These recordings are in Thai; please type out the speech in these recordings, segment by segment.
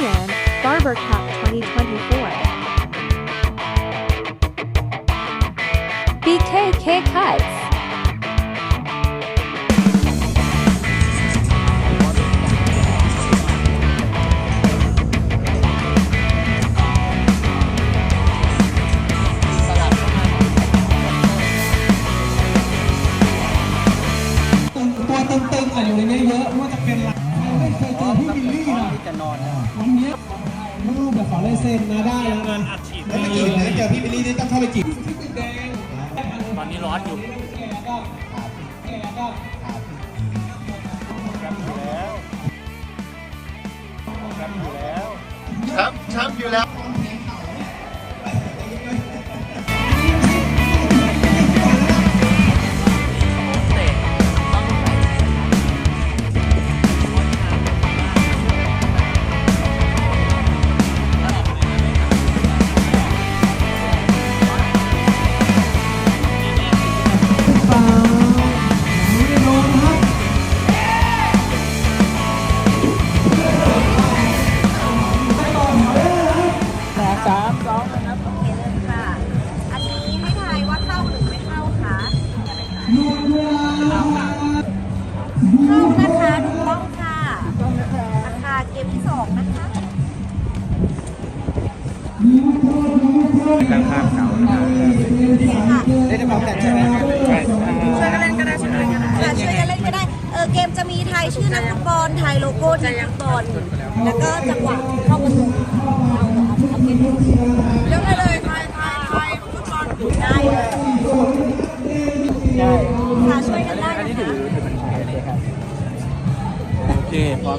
Thailand Barber Cup 2024. BKK Cuts. นอนนะวันนี้รูปแบบขอลายเซ็นนะได้แล้วงานอัดฉีดแล้วไปจีบนะเจอพี่บิลลี่นี่ต้องเข้าไปจีบตอนนี้ร้อนอยู่แกก็แกก็ช้ำช้ำอยู่แล้ว มที่สองนะคะข้างข้างเสาโอเคค่ะได้จะพร้อมกันใช่ไหมใช่ช่วยกันเล่นก็ได้ช่วยกันเล่นก็ได้ค่ะช่วยกันเล่นก็ได้เออเกมจะมีไทยชื่อนักฟุตบอลไทยโลโก้ทีมฟุตบอลแล้วก็จังหวะเข้าประตูเอาเอาเกมเรื่องเลยไทายทายทยฟุตบอลได้เลยค่ะช่วยกันได้อันนี้นะคะถือเป็นไทยเลยครับโอเคพร้อม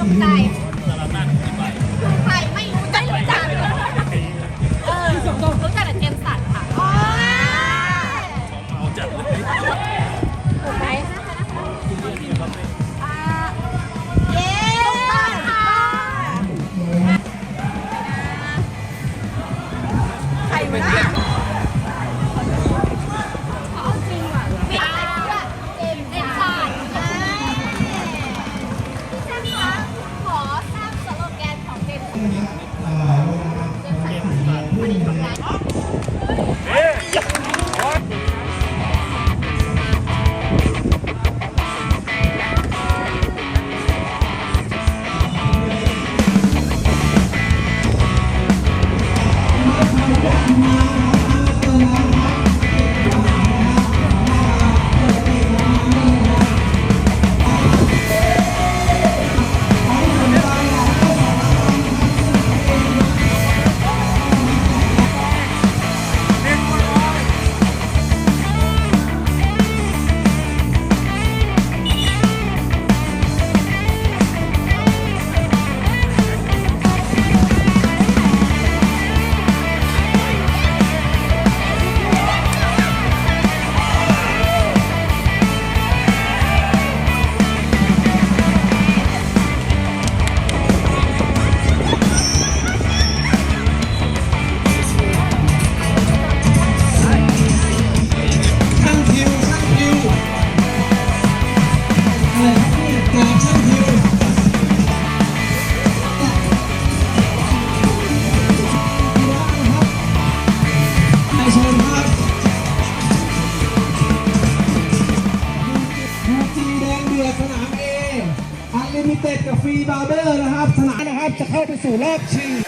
ตกใจ กับสนาม A อันลิมิเต็ดกับฟรีบาร์เบอร์นะครับ สนามนะครับจะเข้าไปสู่รอบชิง